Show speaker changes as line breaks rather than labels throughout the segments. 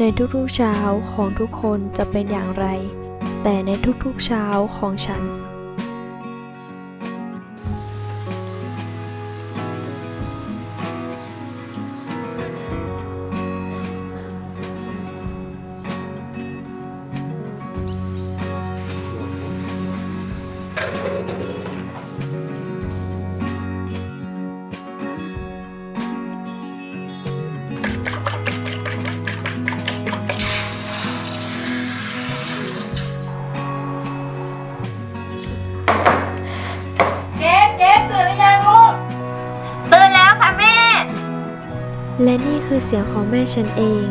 ในทุกๆเช้าของทุกคนจะเป็นอย่างไร แต่ในทุกๆเช้าของฉัน
และ
นี่คือเสียงของแม่ฉันเอง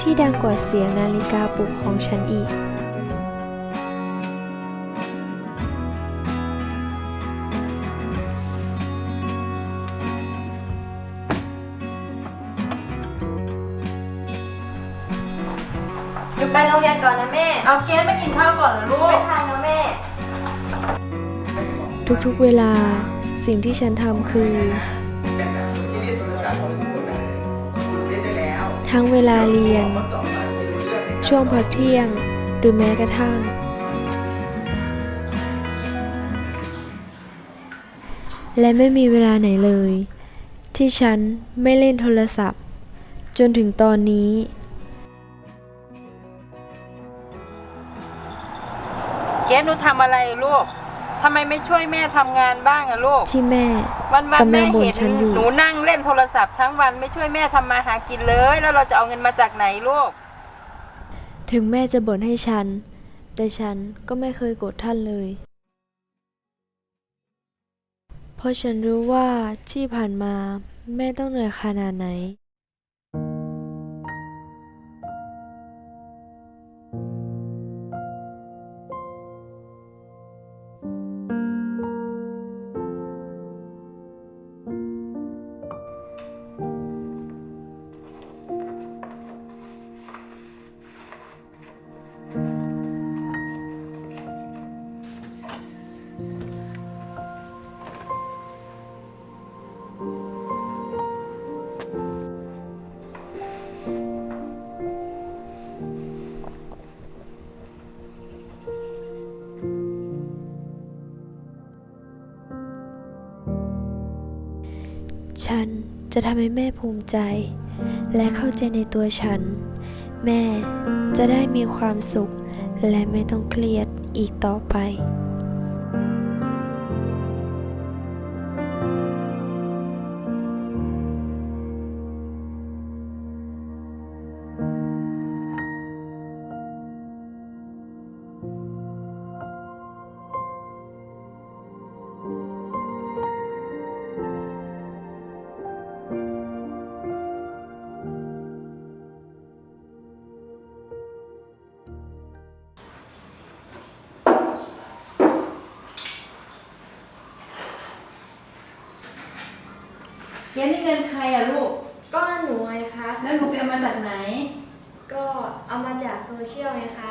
ที่ดังกว่าเสียงนาฬิกาปลุกของฉันอีก
หนูไปโรงเรียนก่อนนะแม่
เอาเกสมากินข้าวก่อนเหรอลูก
ไม่ทันนะแม่
ทุกๆเวลาสิ่งที่ฉันทำคือ
ทั้งเว
ลาเรียน ช่วงพักเที่ยง หรือแม้กระทั่ง และไม่มีเวลาไหนเลย ที่ฉันไม่เล่นโทรศัพท์ จนถึงตอนนี้
เกสหนูทำอะไรลูก ทำไมไม่ช่วยแม่ทำงานบ้างอะลูก
ที่แม่
วันวัน
กำลั
แม่
งบ่น
เห็น
ฉันอยู่
หนูนั่งเล่นโทรศัพท์ทั้งวันไม่ช่วยแม่ทำมาหากินเลย แล้วเราจะเอาเงินมาจากไหนลูก
ถึงแม่จะบ่นให้ฉัน แต่ฉันก็ไม่เคยโกรธท่านเลย เพราะฉันรู้ว่าที่ผ่านมาแม่ต้องเหนื่อยขนาดไหน ฉันจะทำให้แม่ภูมิใจ และเข้าใจในตัวฉัน แม่จะได้มีความสุข และไม่ต้องเครียดอีกต่อไป
สนี่เงินใครอะลูก
ก็หนูไงคะ
แล้วหนูไปเอามาจากไหน
ก็เอามาจากโซเชียลไงคะ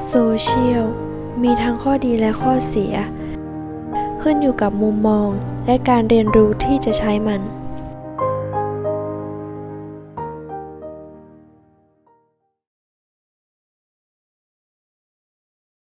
โซเชียลมีทั้งข้อดีและข้อเสีย ขึ้นอยู่กับมุมมองและการเรียนรู้ที่จะใช้มัน